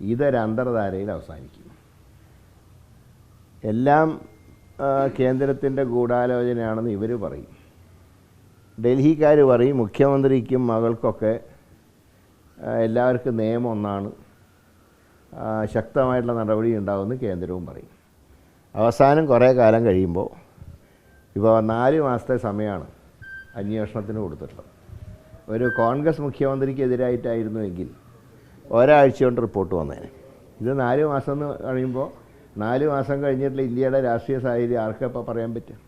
ഇതൊരു അന്തർധാരയിൽ അവസാനിക്കും. എല്ലാം കേന്ദ്രത്തിന്റെ ഗൂഢാലോചനയാണെന്ന് ഇവർ പറയും. ഡൽഹിക്കാർ പറയും മുഖ്യമന്ത്രിക്കും മകൾക്കൊക്കെ എല്ലാവർക്കും നിയമം ഒന്നാണ്. ശക്തമായിട്ടുള്ള നടപടി ഉണ്ടാകുമെന്ന് കേന്ദ്രവും പറയും. അവസാനം കുറേ കാലം കഴിയുമ്പോൾ ഇപ്പോൾ നാല് മാസത്തെ സമയമാണ് അന്വേഷണത്തിന് കൊടുത്തിട്ടുള്ളത്. ഒരു കോൺഗ്രസ് മുഖ്യമന്ത്രിക്കെതിരായിട്ടായിരുന്നുവെങ്കിൽ ഒരാഴ്ച കൊണ്ട് റിപ്പോർട്ട് വന്നേനെ. ഇത് നാല് മാസം എന്ന് കഴിയുമ്പോൾ നാല് മാസം കഴിഞ്ഞിട്ടുള്ള ഇന്ത്യയുടെ രാഷ്ട്രീയ സാഹചര്യം ആർക്കപ്പോൾ പറയാൻ പറ്റും?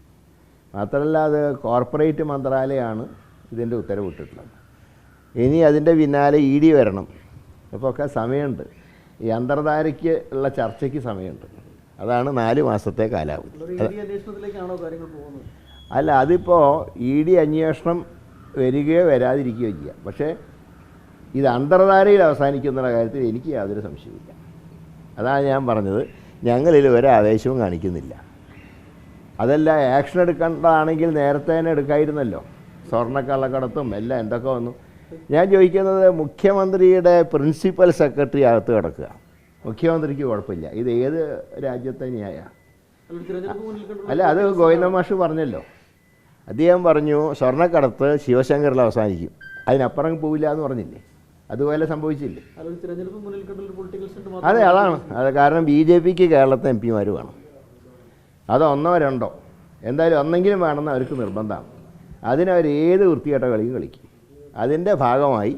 മാത്രമല്ല അത് കോർപ്പറേറ്റ് മന്ത്രാലയമാണ് ഇതിന്റെ ഉത്തരവിട്ടിട്ടുള്ളത് ഇനി അതിന്റെ പിന്നാലെ ഇ ഡി വരണം. അപ്പോൾ ഒക്കെ സമയമുണ്ട്. ഈ അന്തർധാരയ്ക്ക് ഉള്ള ചർച്ചയ്ക്ക് സമയമുണ്ട്. അതാണ് നാല് മാസത്തെ കാലാവധി. അല്ല അതിപ്പോൾ ഇ ഡി അന്വേഷണം വരികയോ വരാതിരിക്കുകയോ ചെയ്യാം. പക്ഷേ ഇത് അന്തർധാരയിൽ അവസാനിക്കുന്ന കാര്യത്തിൽ എനിക്ക് യാതൊരു സംശയമില്ല അതാണ് ഞാൻ പറഞ്ഞത്. ഞങ്ങളിൽ ഒരു ആവേശവും കാണിക്കുന്നില്ല. അതല്ല ആക്ഷൻ എടുക്കേണ്ടതാണെങ്കിൽ നേരത്തെ തന്നെ എടുക്കായിരുന്നല്ലോ. സ്വർണക്കള്ളക്കടത്തും എല്ലാം എന്തൊക്കെ വന്നു. ഞാൻ ചോദിക്കുന്നത് മുഖ്യമന്ത്രിയുടെ പ്രിൻസിപ്പൽ സെക്രട്ടറി അകത്ത് കിടക്കുക. മുഖ്യമന്ത്രിക്ക് കുഴപ്പമില്ല. ഇത് ഏത് രാജ്യത്തെ ന്യായ? അല്ല അത് ഗോവിന്ദ മാഷ് പറഞ്ഞല്ലോ. അദ്ദേഹം പറഞ്ഞു സ്വർണക്കടത്ത് ശിവശങ്കറിൽ അവസാനിക്കും. അതിനപ്പുറം പോവില്ല എന്ന് പറഞ്ഞില്ലേ? അതുപോലെ സംഭവിച്ചില്ലേ. അതെ അതാണ്. അത് കാരണം ബി ജെ പിക്ക് കേരളത്തെ എം പിമാർ വേണം. അത് ഒന്നോ രണ്ടോ. എന്തായാലും ഒന്നെങ്കിലും വേണമെന്ന് അവർക്ക് നിർബന്ധമാണ്. അതിനവർ ഏത് വൃത്തികെട്ട കളിയും കളിക്കും. അതിന്റെ ഭാഗമായി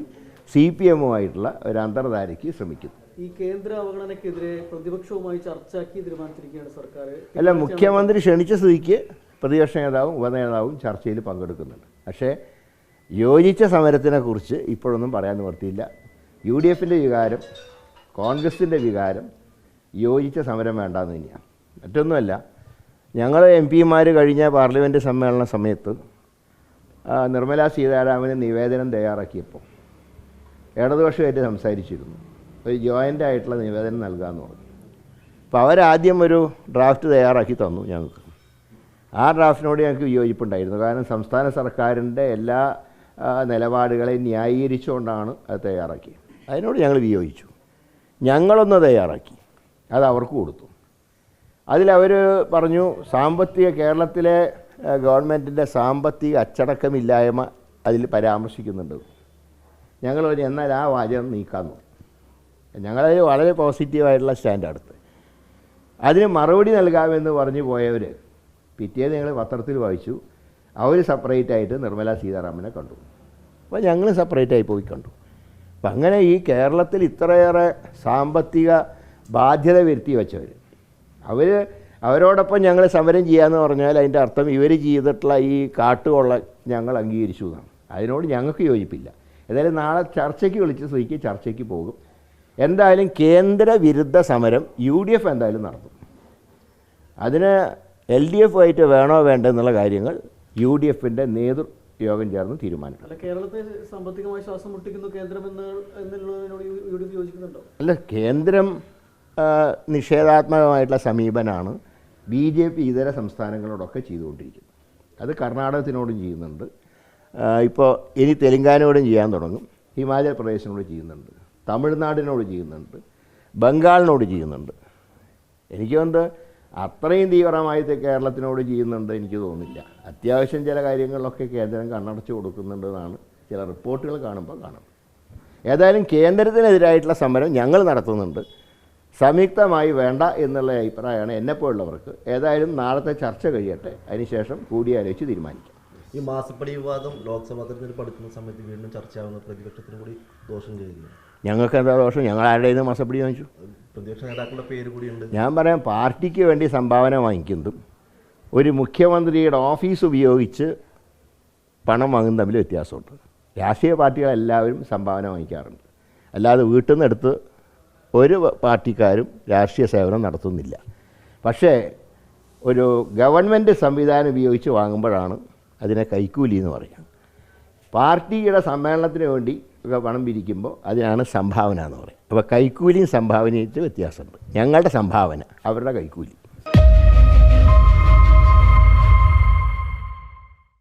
സി പി എമ്മുമായിട്ടുള്ള ഒരു അന്തർധാരയ്ക്ക് ശ്രമിക്കുന്നു. ഈ കേന്ദ്ര അവഗണനയ്ക്കെതിരെ പ്രതിപക്ഷവുമായി ചർച്ചയാക്കി തീരുമാനിച്ചിരിക്കുകയാണ് സർക്കാർ അല്ല മുഖ്യമന്ത്രി ക്ഷണിച്ച സ്ഥിതിക്ക് പ്രതിപക്ഷ നേതാവും ഉപനേതാവും ചർച്ചയിൽ പങ്കെടുക്കുന്നുണ്ട്. പക്ഷേ യോജിച്ച സമരത്തിനെക്കുറിച്ച് ഇപ്പോഴൊന്നും പറയാൻ നിവർത്തിയില്ല യു ഡി എഫിന്റെ വികാരം കോൺഗ്രസിന്റെ വികാരം യോജിച്ച സമരം വേണ്ടാന്ന് തന്നെയാണ്. മറ്റൊന്നുമല്ല ഞങ്ങൾ എം പിമാർ കഴിഞ്ഞ പാർലമെന്റ് സമ്മേളന സമയത്ത് നിർമ്മലാ സീതാരാമന് നിവേദനം തയ്യാറാക്കിയപ്പോൾ ഇടതുപക്ഷമായിട്ട് സംസാരിച്ചിരുന്നു. ഒരു ജോയിന്റ് ആയിട്ടുള്ള നിവേദനം നൽകാമെന്ന് പറഞ്ഞു. അപ്പോൾ അവരാദ്യം ഒരു ഡ്രാഫ്റ്റ് തയ്യാറാക്കി തന്നു ഞങ്ങൾക്ക്. ആ ഡ്രാഫ്റ്റിനോട് ഞങ്ങൾക്ക് വിയോജിപ്പുണ്ടായിരുന്നു കാരണം സംസ്ഥാന സർക്കാരിന്റെ എല്ലാ ആ, നിലപാടുകളെയും ന്യായീകരിച്ചുകൊണ്ടാണ് അത് തയ്യാറാക്കി അതിനോട് ഞങ്ങൾ വിയോജിച്ചു. ഞങ്ങളൊന്ന് തയ്യാറാക്കി. അത് അവർക്ക് കൊടുത്തു. അതിലവർ പറഞ്ഞു സാമ്പത്തിക കേരളത്തിലെ ഗവൺമെന്റിന്റെ സാമ്പത്തിക അച്ചടക്കമില്ലായ്മ അതിൽ പരാമർശിക്കുന്നുണ്ട്. ഞങ്ങൾ പറഞ്ഞു എന്നാൽ ആ വാചകം നീക്കാമെന്നു ഞങ്ങളതിൽ വളരെ പോസിറ്റീവായിട്ടുള്ള സ്റ്റാൻഡ് എടുത്ത് അതിന് മറുപടി നൽകാമെന്ന് പറഞ്ഞു പോയവർ പിറ്റേന്ന് ഞങ്ങൾ പത്രത്തിൽ വായിച്ചു. അവർ സെപ്പറേറ്റ് ആയിട്ട് നിർമ്മല സീതാരാമനെ കണ്ടു. അപ്പോൾ ഞങ്ങൾ സെപ്പറേറ്റ് ആയി പോയി കണ്ടു. അപ്പം അങ്ങനെ ഈ കേരളത്തിൽ ഇത്രയേറെ സാമ്പത്തിക ബാധ്യത വരുത്തി വെച്ചവർ അവർ അവരോടൊപ്പം ഞങ്ങൾ സമരം ചെയ്യാമെന്ന് പറഞ്ഞാൽ അതിന്റെ അർത്ഥം ഇവർ ചെയ്തിട്ടുള്ള ഈ കാട്ടുകൊള്ള ഞങ്ങൾ അംഗീകരിച്ചു എന്നാണ്. അതിനോട് ഞങ്ങൾക്ക് യോജിപ്പില്ല. ഏതായാലും നാളെ ചർച്ചയ്ക്ക് വിളിച്ച് സ്ത്രീക്ക് ചർച്ചയ്ക്ക് പോകും. എന്തായാലും കേന്ദ്ര വിരുദ്ധ സമരം യു ഡി എഫ് എന്തായാലും നടത്തും. അതിന് എൽ ഡി എഫ് ആയിട്ട് വേണോ വേണ്ടെന്നുള്ള കാര്യങ്ങൾ യു ഡി എഫിന്റെ നേതൃയോഗം ചേർന്ന് തീരുമാനിക്കും. അല്ല കേരളത്തെ സാമ്പത്തികമായി ശ്വാസം മുട്ടിക്കുന്നു കേന്ദ്രം എന്നുള്ളതിനോട് യു- യു ഡി എഫ് യോജിക്കുന്നുണ്ടോ? അല്ല കേന്ദ്രം നിഷേധാത്മകമായിട്ടുള്ള സമീപനമാണ് ബി ജെ പി ഇതര സംസ്ഥാനങ്ങളോടൊക്കെ ചെയ്തുകൊണ്ടിരിക്കുന്നത്. അത് കർണാടകത്തിനോടും ചെയ്യുന്നുണ്ട്. ഇപ്പോൾ ഇനി തെലങ്കാനയോടും ചെയ്യാൻ തുടങ്ങും. ഹിമാചൽ പ്രദേശിനോട് ചെയ്യുന്നുണ്ട്. തമിഴ്നാടിനോട് ചെയ്യുന്നുണ്ട്. ബംഗാളിനോട് ചെയ്യുന്നുണ്ട്. എനിക്ക് തോന്നുന്നത് അത്രയും തീവ്രമായിട്ട് കേരളത്തിനോട് ചെയ്യുന്നുണ്ട് എനിക്ക് തോന്നില്ല അത്യാവശ്യം ചില കാര്യങ്ങളിലൊക്കെ കേന്ദ്രം കണ്ണടച്ച് കൊടുക്കുന്നുണ്ടെന്നാണ് ചില റിപ്പോർട്ടുകൾ കാണുമ്പോൾ കാണുന്നത്. ഏതായാലും കേന്ദ്രത്തിനെതിരായിട്ടുള്ള സമരം ഞങ്ങൾ നടത്തുന്നുണ്ട്. സംയുക്തമായി വേണ്ട എന്നുള്ള അഭിപ്രായമാണ് എന്നെപ്പോലുള്ളവർക്ക്. ഏതായാലും നാളത്തെ ചർച്ച കഴിയട്ടെ. അതിനുശേഷം കൂടിയാലോചിച്ച് തീരുമാനിക്കാം. ഈ മാസപ്പടി വിവാദം ലോക്സഭാ തെരഞ്ഞെടുപ്പ് അടുക്കുന്ന സമയത്ത് വീണ്ടും ചർച്ചയാവുന്ന പ്രതിപക്ഷത്തിന് കൂടി ദോഷം ചെയ്തിരിക്കുന്നു ഞങ്ങൾക്ക് എന്താ ദോഷം? ഞങ്ങൾ ആരുടെ നിന്ന് മാസപ്പടി വാങ്ങിച്ചു. പ്രതിപക്ഷ നേതാക്കളുടെ പേര് കൂടിയുണ്ട്. ഞാൻ പറയാം പാർട്ടിക്ക് വേണ്ടി സംഭാവന വാങ്ങിക്കുന്നതും ഒരു മുഖ്യമന്ത്രിയുടെ ഓഫീസ് ഉപയോഗിച്ച് പണം വാങ്ങുന്ന തമ്മിൽ വ്യത്യാസമുണ്ട്. രാഷ്ട്രീയ പാർട്ടികളെല്ലാവരും സംഭാവന വാങ്ങിക്കാറുണ്ട്. അല്ലാതെ വീട്ടിൽ നിന്നെടുത്ത് ഒരു പാർട്ടിക്കാരും രാഷ്ട്രീയ സേവനം നടത്തുന്നില്ല. പക്ഷേ ഒരു ഗവൺമെന്റ് സംവിധാനം ഉപയോഗിച്ച് വാങ്ങുമ്പോഴാണ് അതിനെ കൈക്കൂലി എന്ന് പറയുക. പാർട്ടിയുടെ സമ്മേളനത്തിന് വേണ്ടി പണം പിരിക്കുമ്പോൾ അതിനാണ് സംഭാവന എന്ന് പറയും അപ്പോൾ കൈക്കൂലിയും സംഭാവനയും വ്യത്യാസമുണ്ട്. ഞങ്ങളുടെ സംഭാവന അവരുടെ കൈക്കൂലി.